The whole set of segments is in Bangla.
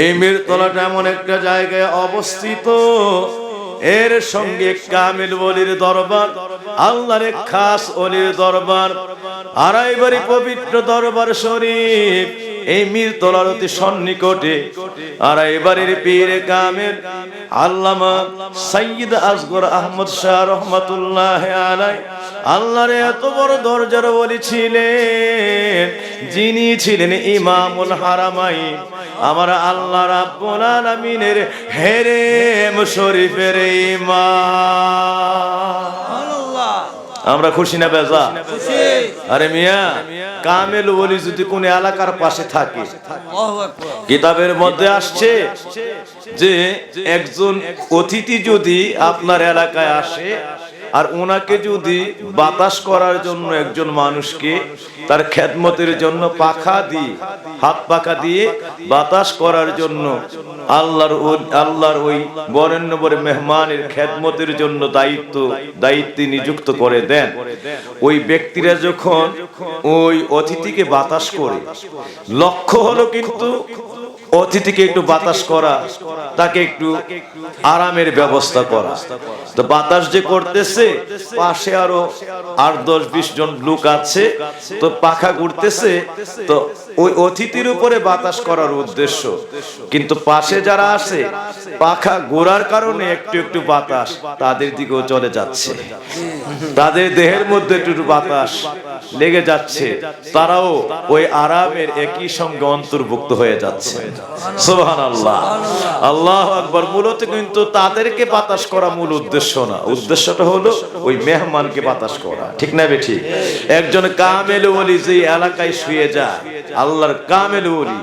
এই মিরতলাটা এমন একটা জায়গায় অবস্থিত। এর সঙ্গে কামিল বলির দরবার, আল্লাহর খাস অলির দরবার আড়াইবাড়ি পবিত্র দরবার শরীফ। এই মিরতলার অতি সন্নিকটে আড়াইবাড়ির পীর কামেল, আল্লামা সাইয়্যিদ আসগর আহমদ শাহ রহমাতুল্লাহ আলাই আল্লাহর এত বড় দরজার বলি ছিলেন যিনি ছিলেন ইমামুল হারামাই আমার আল্লাহ রাব্বুল আলামিনের হেরেম শরীফের ইমাম। আমরা খুশি না বেজা? আরে মিয়া কামেল বলি যদি কোন এলাকার পাশে থাকে কিতাবের মধ্যে আসছে যে একজন অতিথি যদি আপনার এলাকায় আসে আর ওনাকে যদি বাতাস করার জন্য একজন মানুষকে তার খেদমতের জন্য পাখা দিয়ে, হাত পাখা দিয়ে বাতাস করার জন্য আল্লাহর আল্লাহর ওই বরেণ্য বরে মেহমানের খেদমতের জন্য দায়িত্ব, দায়িত্বে নিযুক্ত করে দেন। ওই ব্যক্তিরা যখন ওই অতিথিকে বাতাস করে, লক্ষ্য হলো কিন্তু অতিথিকে একটু বাতাস করা, তাকে একটু আরামের ব্যবস্থা করা। তো বাতাস যে করতেছে, পাশে আরও আট দশ বিশ জন লোক আছে, তো পাখা ঘুরতেছে, তো ওই অতিথির উপরে বাতাস করার উদ্দেশ্য। কিন্তু পাশে যারা আছে, পাখা গোড়ার কারণে একটু একটু বাতাস তাদের দিকেও চলে যাচ্ছে। তাদের দেহের মধ্যে একটু বাতাস লেগে যাচ্ছে। তারাও ওই আরামের একই সঙ্গে অন্তর্ভুক্ত হয়ে যাচ্ছে। সোহান আল্লাহ আল্লাহ আকবর। মূলত কিন্তু তাদেরকে বাতাস করা মূল উদ্দেশ্য না। উদ্দেশ্যটা হলো ওই মেহমানকে বাতাস করা। ঠিক না বেঠি একজন কামেল বলি যে এলাকায় শুয়ে যায় আল্লাহর কামেল ওলি।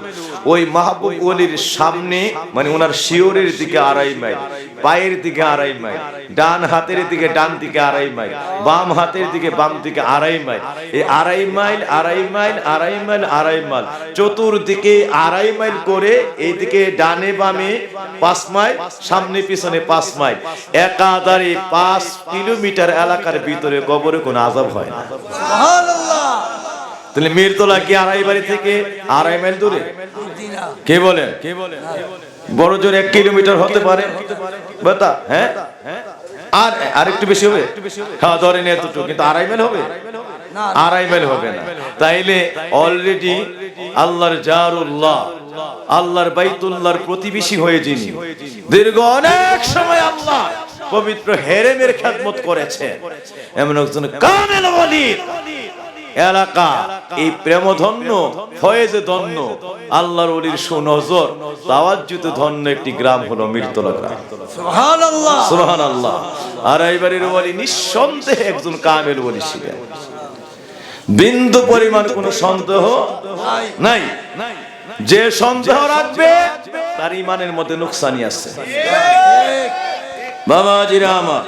ওই মাহবুব ওলির সামনে মানে ওনার শিওরের দিকে আড়াই মাইল, পায়ের দিকে আড়াই মাইল, ডান হাতের দিকে ডান দিকে আড়াই মাইল, বাম হাতের দিকে বাম দিকে আড়াই মাইল। এই আড়াই মাইল আড়াই মাইল আড়াই মাইল আড়াই মাইল। চতুর্দিকে আড়াই মাইল করে এইদিকে ডানে বামে পাঁচ মাইল, সামনে পিছনে পাঁচ মাইল। একাধারে পাঁচ কিলোমিটার এলাকার ভিতরে কবরে কোনো আজাব হয় না। তাহলে মিরতলা কি আড়াই বাড়ি থেকে আড়াই মাইল দূরে? কে বলেন কে বলেন বড় জোর এক কিলোমিটার হতে পারে। বেতা হ্যাঁ? আর আর একটু বেশি হবে? হ্যাঁ ধরেন এতটুকু কিন্তু আড়াই মাইল হবে? আড়াই মাইল হবে না। তাইলে অলরেডি আল্লাহর জারুল্লাহ, আল্লাহর বাইতুল্লাহর প্রতিবেশী হয়ে যিনি, দীর্ঘ অনেক সময় আল্লাহ পবিত্র হেরেমের খেদমত করেছে এমন একজন কামেল ওয়ালি এলাকা এই প্রেমধন্য ফয়েজে ধন্য আল্লাহর ওলির সুনজর তাওয়াজ্জুতে ধন্য একটি গ্রাম হলো মিরতলা গ্রাম। সুবহান আল্লাহ আর এইবারের ওলি নিঃসন্দেহে একজন কামেল ওলি ছিলেন। বিন্দু পরিমাণ কোন সন্দেহ নাই। যে সন্দেহ রাখবে তার ইমানের মধ্যে নুকসানি আছে। বাবাজিরা আমার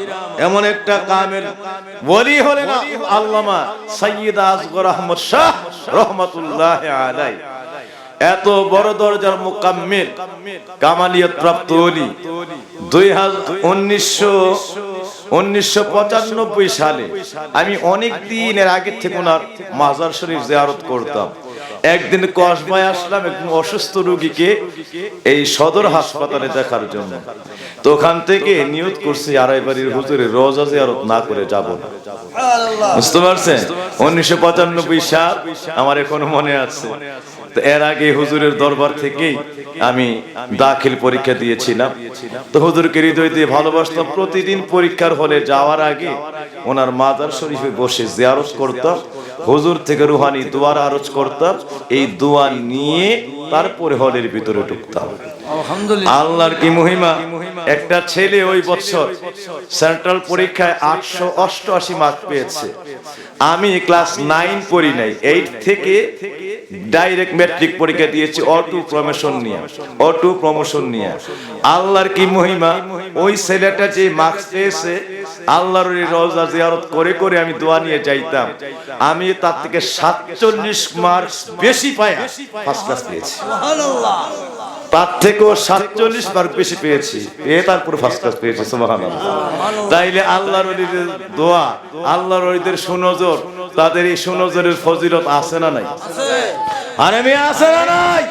এমন একটা কামেল বলি হলেন আল্লামা সৈয়দ আসগর আহমদ শাহ রহমতুল্লাহ আলাই এত বড় দরজার মুকাম্মিল কামালিয়ত প্রাপ্ত অলি দুই উনিশশো উনিশশো সালে আমি অনেক দিনের আগে থেকে ওনার মাজার শরীফ জিয়ারত করতাম। একদিন কসবায় আসলাম একজন অসুস্থ রোগীকে এই সদর হাসপাতালে দেখার জন্য। তো ওখান থেকে নিয়ত করছি আড়াই বাড়ির হুজুরে রোজা জিয়ারত না করে যাব না। বুঝতে পারছেন? উনিশশো পঁচানব্বই সাল আমার এখনও মনে আছে। এর আগে হুজুরের দরবার থেকেই আমি দাখিল পরীক্ষা দিয়েছিলাম। তো হুজুরকে হৃদয় দিয়ে ভালোবাসতাম। প্রতিদিন পরীক্ষার হলে যাওয়ার আগে ওনার মাদার শরীফে বসে জিয়ারত করতাম। হুজুর থেকে রুহানি দোয়ার আরজ করতাম এই দোয়া নিয়ে তারপরে হলের ভিতরে ঢুকতাম। আল্লাহর কি মহিমা? একটা ছেলে ওই বছর সেন্ট্রাল পরীক্ষায় আটশো অষ্টআশি মার্ক পেয়েছে। আমি ক্লাস নাইন পড়ি নাই এইট থেকে ডাইরেক্ট ম্যাট্রিক পরীক্ষা দিয়েছি অটু প্রমোশন নিয়ে অটু প্রমোশন নিয়ে। আল্লাহর কি মহিমা? ওই ছেলেটা যে মার্কস পেয়েছে আল্লাহর ওই রোজা জিয়ারত করে করে আমি দোয়া নিয়ে যাইতাম। আমি তার থেকে সাতচল্লিশ মার্কস বেশি পাই ফার্স্ট ক্লাস পেয়েছি। তার থেকেও সাতচল্লিশ বেশি পেয়েছি। তারপর ফার্স্ট ক্লাস পেয়েছি তাইলে আল্লাহর দোয়া আল্লাহর ওলিদের সুনজর তাদের এই সুনজরের ফজিলত আছে না নাই? আরে মেয়ে আছে না নাই?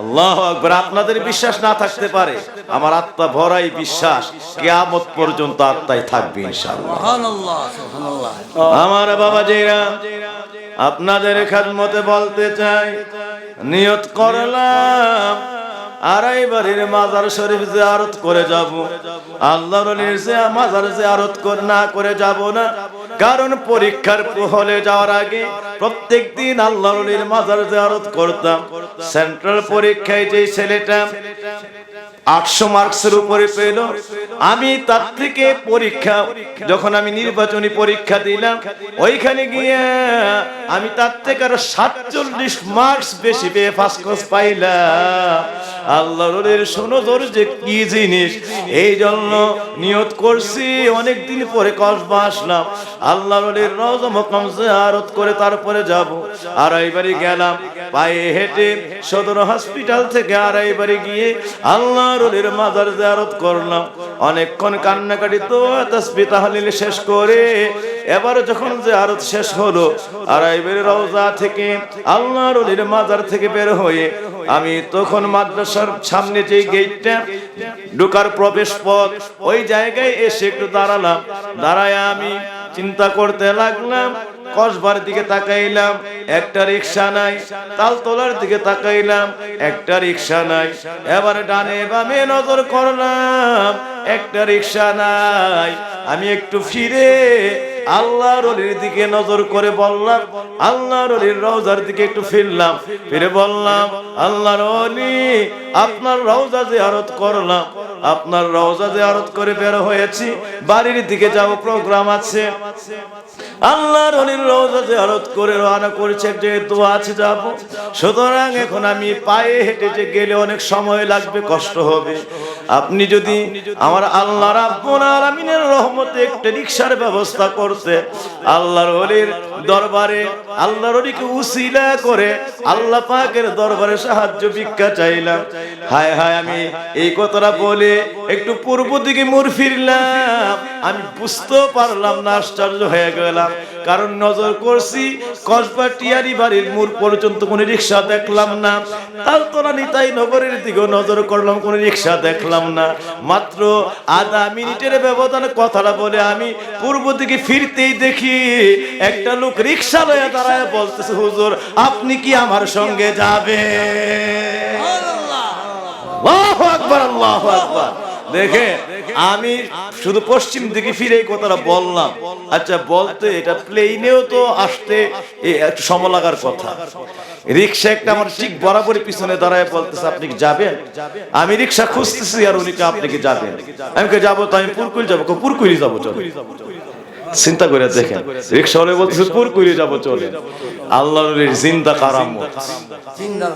আল্লাহ আকবার আপনাদের বিশ্বাস না থাকতে পারে আমার আত্মা ভরাই বিশ্বাস কিয়ামত পর্যন্ত আত্মায় থাকবে ইনশাআল্লাহ। আমার বাবা জিরা আপনাদের খাদমতে বলতে চাই নিয়ত করলাম। আড়াই বাড়ির মাজার শরীফ যে আরত করে যাব। আল্লাহর যে মাজার যে আরত না করে যাব না। কারণ পরীক্ষার হলে যাওয়ার আগে প্রত্যেক দিন আল্লাহর মাজার যে আরত করতাম। সেন্ট্রাল পরীক্ষায় যে ছেলেটা আটশো মার্কসের উপরে পেল। আমি তার থেকে পরীক্ষা, যখন আমি নির্বাচনী পরীক্ষা দিলাম, ওইখানে গিয়ে আমি তার থেকে আরও সাতচল্লিশ মার্কস বেশি পেয়ে ফার্স্ট ক্লাস পাইলাম। আল্লাহরের সুনজর যে কি জিনিস? এই জন্য নিয়ত করছি অনেক দিন পরে কসবা আসলাম। আল্লাহরের রজ মকাম জিয়ারত করে তারপরে যাব। আড়াইবাড়ি গেলাম, পায়ে হেঁটে সদর হসপিটাল থেকে আড়াইবাড়ি গিয়ে আল্লাহর অলির মাজার জিয়ারত করলাম। অনেকক্ষণ কান্নাকাটি তো তাসবিহ তাহলিল শেষ করে এবার যখন জিয়ারত শেষ হলো আড়াইবাড়ি রওজা থেকে আল্লাহর অলির মাজার থেকে বের হয়ে আমি তখন মাদ্রাসার সামনে যে গেটটা ঢোকার প্রবেশ পথ, ওই জায়গায় এসে একটু দাঁড়ালাম। দাঁড়ায় আমি চিন্তা করতে লাগলাম, কসবার দিকে তাকাইলাম, একটা রিক্সা নাই, তালতলার দিকে তাকাইলাম, একটা রিক্সা নাই। এবার ডানে বামে নজর করলাম, একটা রিক্সা নাই। আমি একটু ফিরে আল্লাহর অলির দিকে নজর করে বললাম আল্লাহর অলির রওজার দিকে একটু ফিরলাম, ফিরে বললাম আল্লাহর অলি আপনার রওজা জিয়ারত করলাম, আপনার রওজা জিয়ারত করে বের হয়েছি, বাড়ির দিকে যাব, প্রোগ্রাম আছে। আল্লাহর অলির রওজা যে জিয়ারত করে রওনা করেছে, যেহেতু আছে যাব, সুতরাং এখন আমি পায়ে হেঁটে যে গেলে অনেক সময় লাগবে, কষ্ট হবে। আপনি যদি আমার আল্লাহ রাব্বুল আলামিনের রহমতে একটা রিকশার ব্যবস্থা করতে আল্লাহর অলির দরবারে, আল্লাহর অলিকে উসিলা করে আল্লাহ পাকের দরবারে সাহায্য ভিক্ষা চাইলাম। হায় হায়, আমি এই কথাটা বলে একটু পূর্ব দিকে মুর ফিরলাম। আমি বুঝতেও পারলাম না, আশ্চর্য হয়ে গেলাম। কারণ নজর করছি, কসবা টিয়ারি বাড়ির মোড় পর্যন্ত কোনো রিক্সা দেখলাম না। তালতলা নিতাই নগরের দিকেও নজর করলাম, কোনো রিক্সা দেখলাম না। মাত্র আধা মিনিটের ব্যবধানে কথাটা বলে আমি পূর্ব দিকে ফিরতেই দেখি একটা লোক রিক্সা লয়ে দাঁড়ায় বলতেছে, হুজুর, আপনি কি আমার সঙ্গে যাবে দেখে আমি শুধু পশ্চিম দিকে ফিরে কথাটা বললাম। আচ্ছা বলতে এটা প্লেনেও তো আসতে একটু সময় লাগার কথা। রিক্সা একটা আমার ঠিক বরাবরই পিছনে দাঁড়ায় বলতেছে, আপনি কি যাবেন? আমি রিক্সা খুঁজতেছি আর উনি আপনি কি যাবেন? আমি যাব তো, আমি পুরকুল যাব। পুরকুলি যাব, চলো। চিন্তা করে দেখেন। রিক্সা হলে বলতেছে পুরকুলি যাব চলে। আল্লাহর জিন্দা কারামত। জিন্দার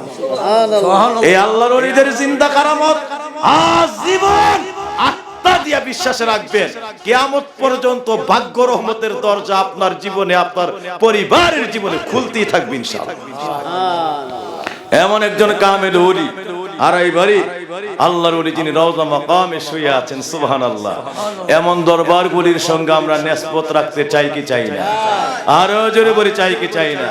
এই আল্লাহর ওলিদের জিন্দা কারামত। আজীবন আত্মা দিয়া বিশ্বাস রাখবেন। কিয়ামত পর্যন্ত ভাগ্য রহমতের দরজা আপনার জীবনে আপনার পরিবারের জীবনে খুলতেই থাকবে ইনশাআল্লাহ। এমন একজন কামেল ওলি। আড়াই বাড়ি। আল্লাহর ওলি যিনি রওজা মাকামে শুয়ে আছেন, সুবহানাল্লাহ। এমন দরবারগুলির সঙ্গে আমরা নেসপত রাখতে চাই কি চাই না? আরও জোরে বলি, চাই কি চাই না?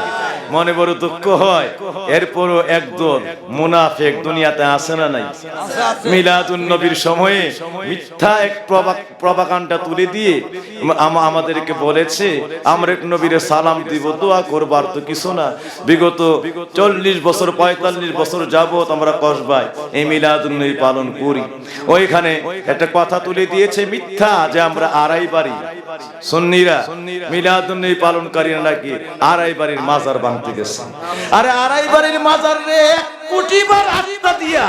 মনে বড় দুঃখ হয়। এরপরও একদল মুনাফেক দুনিয়াতে আসে না নাই? মিলাদুন নবীর সময়ে মিথ্যা এক প্রবাকাণ্ডা তুলে দিয়ে আমাদেরকে বলেছে, আমরা নবীরে সালাম দিব, দোয়া করবার তো কিছু না। বিগত চল্লিশ বছর, পঁয়তাল্লিশ বছর যাবত আমরা কসবায় এই মিলাদুন নবী পালন করি। ওইখানে একটা কথা তুলে দিয়েছে, মিথ্যা যে আমরা আড়াই বাড়ি সুন্নিরা মিলাদুন নবী পালনকারীরা নাকি আড়াই বাড়ির মাজার ভাঙতে গেছে। আরে আড়াই বাড়ির মাজার রে এক কোটি বার আত্মা দিয়া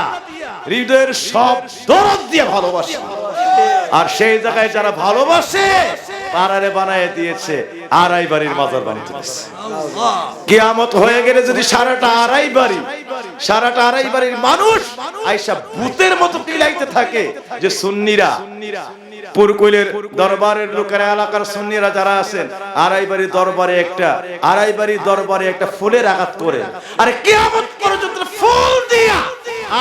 হৃদয়ের সব দরদ দিয়ে ভালোবাসে। আর সেই জায়গায় যারা ভালোবাসে তারারে বানায় দিয়েছে আড়াই বাড়ির মাজার বানিয়ে দিয়েছে কিয়ামত হয়ে গেলে যদি সারাটা আড়াই বাড়ি সারাটা আড়াই বাড়ির মানুষ আইসা ভূতের মতো কিলাইতে থাকে যে সুন্নিরা পুরকুলের দরবারের লোকেরা, এলাকার সুন্নিরা যারা আছেন, আড়াই বাড়ির দরবারে একটা, আড়াই বাড়ির দরবারে একটা ফুলের আঘাত করে। আর কিয়ামত পর্যন্ত ফুল দিয়া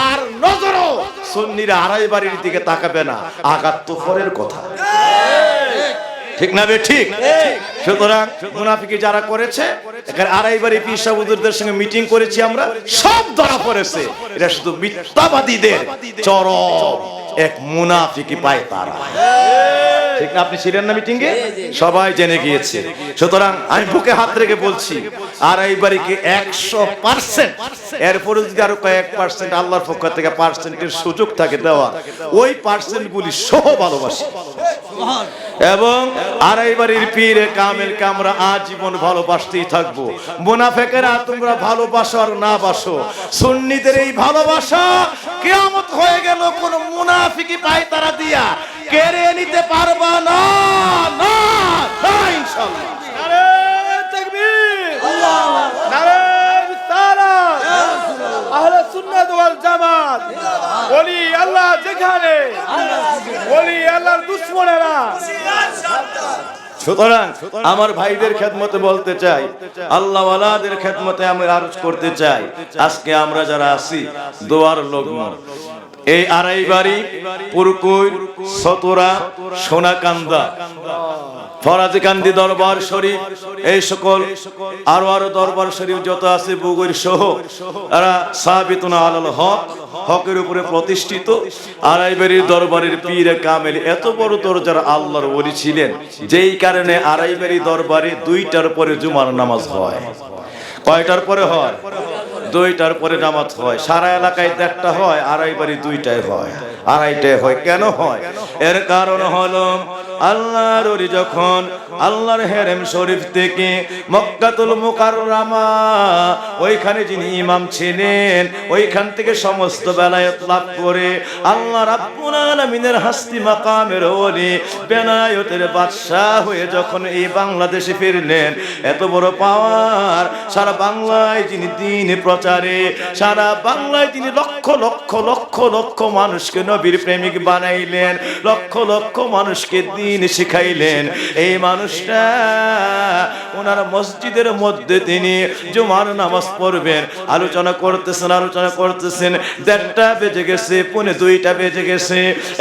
আর নজরও সুন্নিরা আড়াই বাড়ির দিকে তাকাবে না। আঘাত তো পরের কথা। ঠিক না বে ঠিক? সুতরাং মুনাফিকি যারা করেছে পীর সাহেব হুজুরদের সঙ্গে মিটিং করেছি আমরা সব ধরা পড়েছে। এটা শুধু মিথ্যাবাদীদের চরম এক মুনাফিকি পায় তারা। ঠিক না? আপনি ছিলেন না মিটিং এ সবাই জেনে গিয়েছে। সুতরাং আমি বুকে হাত রেখে বলছি আর এইবারে কি একশো পার্সেন্ট? এরপরে যদি আরও কয়েক পার্সেন্ট আল্লাহর পক্ষ থেকে পার্সেন্টের সুযোগ থাকে দেওয়া ওই পার্সেন্ট গুলি সহ ভালোবাসি। এবং পীরে কামেলকে আমরা আজীবন ভালোবাসতেই থাকব। মুনাফেকেরা তোমরা ভালোবাসো আর না বাসো। সুন্নিদের এই ভালোবাসা কেয়ামত হয়ে গেল কোন মুনাফিকি পায় তারা দিয়া। কেড়ে নিতে পারবা না না না ইনশাআল্লাহ নারে তাকবীর। নারে রিসালাত আহলে সুন্নাত ওয়াল জামাত। ওলি আল্লাহ যেখানে। ওলি আল্লাহর দুশমনেরা। সুতরাং আমার ভাইদের খেদমতে বলতে চাই আল্লাহ ওয়ালাদের খেদমতে আমি আরজ করতে চাই আজকে আমরা যারা আছি দোয়ার লগ্ন এই আড়াই বাড়ি, পুরকুই, সতরা, সোনাকান্দা। ফরাজিকান্দি দরবার শরীফ, এই সকল আরও আরও দরবার শরীফ যত আছে বুগুর সহ, এরা সাবিতুনা আলাল হক, হকের উপরে প্রতিষ্ঠিত। আড়াইবাড়ির দরবারের পীর কামেল এত বড় দরজার আল্লাহর ওলি ছিলেন, যেই কারণে আড়াইবাড়ি দরবারে দুইটার পরে জুমার নামাজ হয়। কয়টার পরে হয়? দুইটার পরে নামাজ হয়, সারা এলাকায় একটা হয়, আড়াই বাড়ি দুইটাই হয় আড়াইটাই হয়, কেন হয়? এর কারণ হলো, আল্লাহর যখন আল্লাহর হেরেম শরীফ থেকে মক্কাতুল মুকাররামা, ওইখানে যিনি ইমাম ছিলেন, ওইখান থেকে সমস্ত বেলায়ত লাভ করে আল্লাহ রাব্বুল আলামিনের হাস্তি মাকামের ওলি বেনায়তের বাদশাহ হয়ে যখন এই বাংলাদেশে ফিরলেন, এত বড় পাওয়ার, সারা বাংলায় যিনি দিন প্রচারে, সারা বাংলায় তিনি লক্ষ লক্ষ লক্ষ লক্ষ মানুষকে নবীর প্রেমিক বানাইলেন, লক্ষ লক্ষ মানুষকে দিন শিখাইলেন। এই মানুষটা, ওনার মসজিদের মধ্যে তিনি জুমার নামাজ পড়বেন। আলোচনা করতেছেন আলোচনা করতেছেন। দেড়টা বেজে গেছে, পনে দুইটা বেজে গেছে।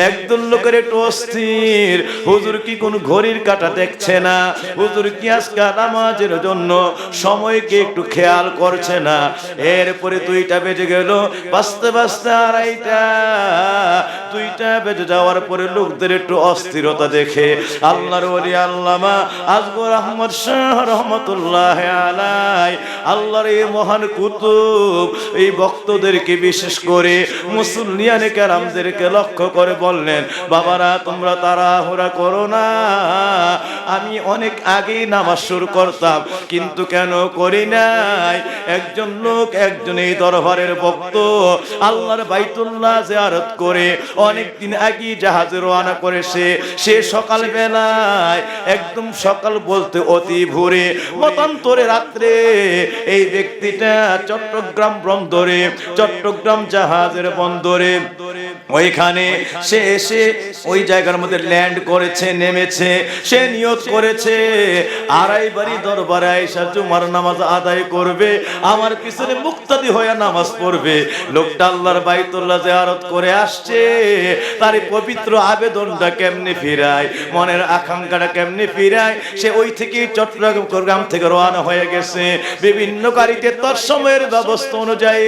একদল লোকের একটু অস্থির। হুজুর কি কোন ঘড়ির কাটা দেখছে না? হুজুর কি আজকে নামাজের জন্য সময়কে একটু খেয়াল করছে না? এরপরে দুইটা বেজে গেল বাঁচতে বাঁচতে আড়াইটা, দুইটা বেজে যাওয়ার পরে লোকদের একটু অস্থিরতা দেখে আল্লাহর ওলি, আল্লামা আজগর আহমদ শাহ রহমতুল্লাহ আলাই আল্লাহর এই মহান কুতুব, এই ভক্তদেরকে বিশেষ করে মুসলিয়ানে কেরামদেরকে লক্ষ্য করে বললেন, বাবারা, তোমরা তাড়াহুড়া করো না। আমি অনেক আগেই নামাজ শুরু করতাম, কিন্তু কেন করি নাই? একজন লোক, একজন এই দরবারের ভক্ত আল্লাহর বাইতুল্লাহ জিয়ারত করে অনেক দিন আগে জাহাজে রওনা করেছে। সে সকাল বেলায় একদম সকাল বলতে অতি ভোরে মতান্তরে রাত্রে এই ব্যক্তিটা চট্টগ্রাম বন্দরে চট্টগ্রাম জাহাজের বন্দরে ওইখানে সে এসে ওই জায়গার মধ্যে ল্যান্ড করেছে, নেমেছে, সে নিয়ত করেছে। আড়াই বাড়ি দরবারে আইসা জুমার নামাজ আদায় করবে, আমার পিছনে মুক্তাদি হয়ে নামাজ পড়বে। লোকটা আল্লাহর বাইতুল্লাহ জিয়ারত করে আসছে, তার পবিত্র আবেদনটা কেমনে ফিরায়, মনের আকাঙ্ক্ষাটা কেমনে ফিরায়, সে ওই থেকে চট্টগ্রাম থেকে রওনা হয়ে গেছে। বিভিন্ন গাড়িতে তার সময়ের ব্যবস্থা অনুযায়ী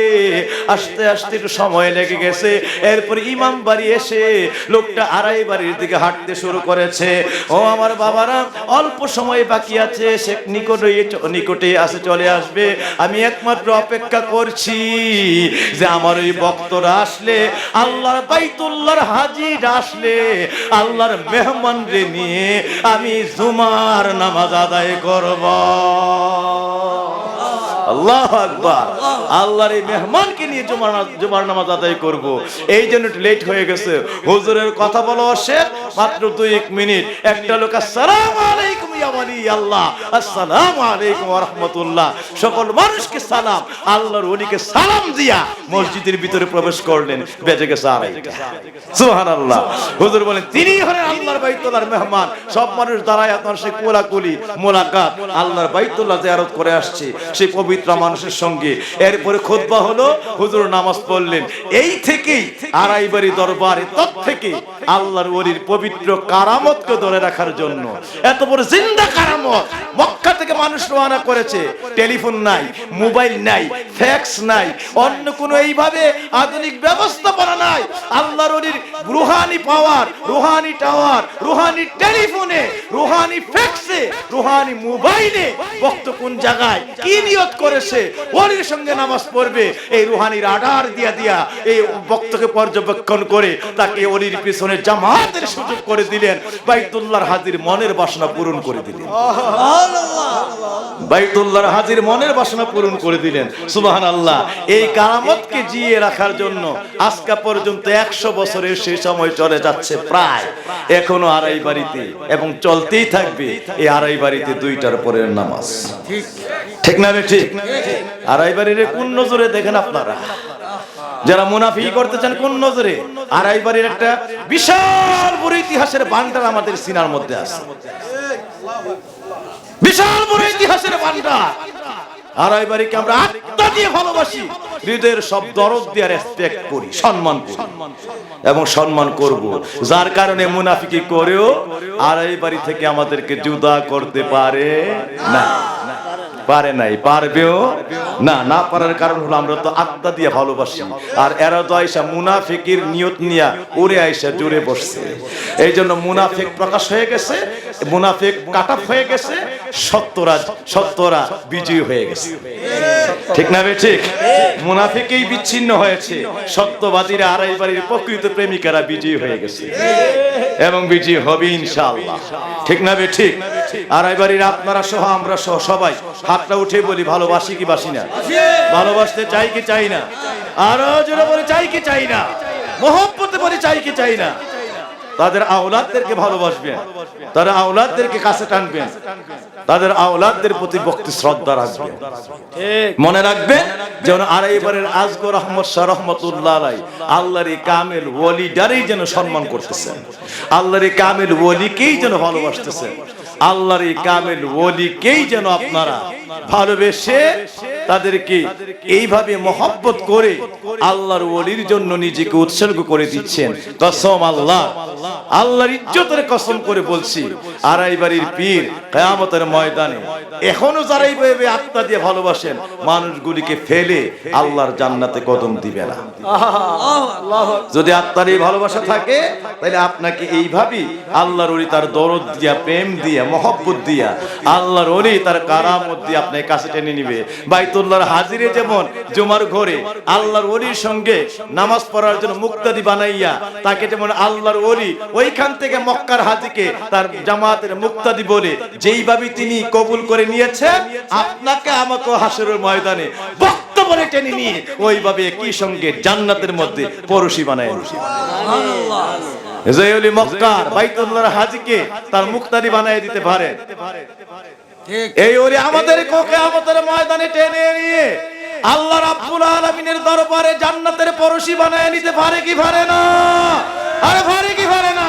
আস্তে আস্তে একটু সময় লেগে গেছে। এরপর ইমাম বাড়ি এসে লোকটা আড়াই বাড়ির দিকে হাঁটতে শুরু করেছে। ও আমার বাবারা, অল্প সময় বাকি আছে, সে নিকটে নিকটে আসে, চলে আসবে। আমি একমাত্র অপেক্ষা করছি যে আমার ওই বক্তরা আসলে, আল্লাহর বাইতুল্লাহর হাজির আসলে, আল্লাহর মেহমান রে নিয়ে আমি জুমার নামাজ আদায় করব। আল্লাহ আকবার। আল্লাহর এই মেহমানকে নিয়ে জুমার নামাজ আদায় এই জন্য লেট হয়ে গেছে। হুজুরের কথা মাত্র দুই এক মিনিট। একটা লোক আলাইকুম আল্লাহ। আলাইকুম সকল মানুষকে সালাম। আল্লাহর ওলিকে সালাম দিয়া মসজিদের ভিতরে প্রবেশ করলেন। বেজে গেছে হুজুর বলেন তিনি হলেন আল্লাহর বাইতুল্লাহর মেহমান। সব মানুষ দাঁড়ায় আপনার সেই কোলাকুলি, মোলাকাত। আল্লাহর বাইতুল্লাহ জিয়ারত করে আসছে। সেই পবিত্র প্রতিটা মানুষের সঙ্গে। এরপরে খোদবা হলো, হুজুর নামাজ পড়লেন। এই থেকেই আড়াইবাড়ি দরবারে তৎ থেকে আল্লাহর ওলির পবিত্র কারামতকে ধরে রাখার জন্য। এত বড় জিন্দা কারামত। মক্কা থেকে মানুষ রওনা করেছে। টেলিফোন নাই, মোবাইল নাই, ফ্যাক্স নাই, অন্য কোনো এইভাবে আধুনিক ব্যবস্থাপনা নাই। আল্লাহর ওলির রুহানি পাওয়ার, রুহানি টাওয়ার, রুহানি টেলিফোনে, রুহানি ফ্যাক্সে, রুহানি মোবাইলে বক্ত কোন জায়গায়, কি নিয়ত করেছে। ওলির সঙ্গে নামাজ পড়বে। এই রুহানি রাডার দিয়া দিয়া এই বক্তকে পর্যবেক্ষণ করে তাকে ওলির পিছনে জামাতের সুযোগ করে দিলেন। বাইতুল্লাহর হাজির মনের বাসনা পূরণ করে দিলেন। বাইতুল্লাহর হাজির মনের বাসনা পূরণ করে দিলেন। সুবাহান আল্লাহ এই কারামতকে জিয়ে রাখার জন্য আজকা পর্যন্ত একশো বছরের সেই সময় চলে যাচ্ছে প্রায়। এখনও আড়াই বাড়িতে এবং চলতেই থাকবে এই আড়াই বাড়িতে দুইটার পরের নামাজ। ঠিক। না ঠিক? আড়াই বাড়ির কোন নজরে দেখেন আপনারা? যারা মুনাফি করতে চান কোন নজরে? আড়াই বাড়ির একটা বিশাল বড় ইতিহাসের আমাদের সিনার মধ্যে আছে। বিশাল বড় ইতিহাসের ভান্ডার আড়াই বাড়িকে আমরা আত্মা দিয়ে ভালোবাসি। হৃদয়ের সব দরদ দিয়ে রেসপেক্ট করি সম্মান করি। এবং সম্মান করব। যার কারণে মুনাফিকি করেও আড়াই বাড়ি থেকে আমাদেরকে জুদা করতে পারে না। পারে নাই, পারবেও? না না পারার কারণ হলো আমরা তো আত্মা দিয়ে ভালোবাসি। আর এরা তো আইসা মুনাফিকির নিয়ত নিয়া উড়ে আইসা জুড়ে বসছে। এই জন্য মুনাফিক প্রকাশ হয়ে গেছে, মুনাফিক কাটাপ হয়ে গেছে সত্যরা সত্যরা বিজয়ী হয়ে গেছে। ঠিক না ঠিক? মুনাফিকেই বিচ্ছিন্ন হয়েছে। সত্যবাদীরা আড়াই বাড়ির প্রকৃত প্রেমিকারা বিজয়ী হয়ে গেছে। এবং বিজয়ী হবে ইনশাআল্লাহ। ঠিক না ঠিক? আড়াই বাড়ির আপনারা সহ, আমরা সহ সবাই হাতটা উঠে বলি, ভালোবাসি কি বাসি না? ভালোবাসতে চাই কি চাই না? আরও জোরে বলে, চাই কি চাই না? মোহব্বতে বলে, চাই কি চাই না? তাদের আওলাদদেরকে ভালোবাসবেন। তাদের আওলাদদেরকে কাছে টানবেন। তাদের আওলাদদের প্রতি ভক্তি শ্রদ্ধা রাখবেন। মনে রাখবেন যেন আড়াইবারের আজগর আহমদ শাহ রহমতুল্লাহ আলাই আল্লাহর এই কামেল ওলিডারেই যেন সম্মান করতেছেন। আল্লাহর এই কামেল ওলিকেই যেন ভালোবাসতেছেন। আল্লাহর এই কামেল ওলিকেই যেন আপনারা ভালোবেসে তাদেরকে এইভাবে মহব্বত করে আল্লাহর ওলির জন্য নিজেকে উৎসর্গ করে দিচ্ছেন। কসম আল্লাহ। আল্লাহর ইজ্জতের কসম করে বলছি আড়াই বাড়ির পীর কেয়ামতের ময়দানে এখনও যারা এইভাবে আত্মা দিয়ে ভালোবাসেন, মানুষগুলিকে ফেলে আল্লাহর জান্নাতে কদম দিবে না। যদি আত্মার এই ভালোবাসা থাকে, তাহলে আপনাকে এইভাবেই আল্লাহর ওলি তার দরদ দিয়া, প্রেম দিয়া, মহব্বত দিয়া, আল্লাহর ওলি তার কারামত দিয়ে আপনার কাছে টেনে নিবে। বাইতুল্লাহর হাজিরে যেমন জুমার ঘরে আল্লাহর ওলির সঙ্গে নামাজ পড়ার জন্য মুক্তাদি বানাইয়া, তাকে যেমন আল্লাহর ওলি, ওইখান থেকে মক্কার হাজিকে তার জামাতের মুক্তাদি বলে যেইভাবে তিনি কবুল করে নিয়েছেন, আপনাকে আমাকে হাসরের ময়দানে বক্তব্য টেনে নিয়ে ওইভাবে কি সঙ্গে জান্নাতের মধ্যে পরশি বানায়। জয়লি মক্কার বাইতুল্লাহর হাজিকে তার মুক্তাদি বানায় দিতে পারে। এই ওরে আমাদের কোকে আমাদের ময়দানে টেনে নিয়ে আল্লাহ রাব্বুল আলামিনের দরবারে জান্নাতের পরশি বানায় নিতে পারে কি পারে না? আরে পারে কি পারে না?